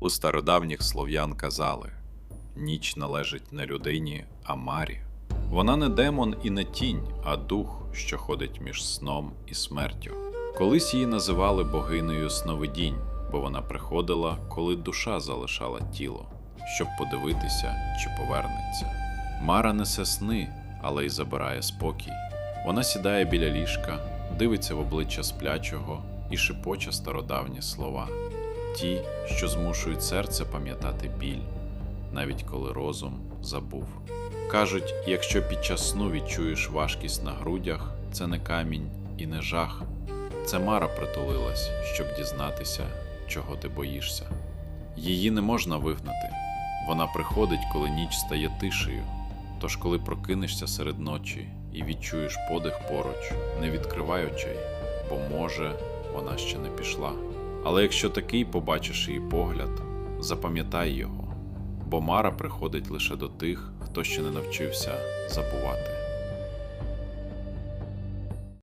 У стародавніх слов'ян казали: ніч належить не людині, а марі. Вона не демон і не тінь, а дух, що ходить між сном і смертю. Колись її називали богинею сновидінь, бо вона приходила, коли душа залишала тіло, щоб подивитися, чи повернеться. Мара несе сни, але й забирає спокій. Вона сідає біля ліжка, дивиться в обличчя сплячого і шепоче стародавні слова, ті, що змушують серце пам'ятати біль, навіть коли розум забув. Кажуть, якщо під час сну відчуєш важкість на грудях, це не камінь і не жах. Це Мара притулилась, щоб дізнатися, чого ти боїшся. Її не можна вигнати. Вона приходить, коли ніч стає тишею. Тож, коли прокинешся серед ночі і відчуєш подих поруч, не відкривай очей, бо може вона ще не пішла. Але якщо такий побачиш її погляд, запам'ятай його, бо Мара приходить лише до тих, хто ще не навчився забувати.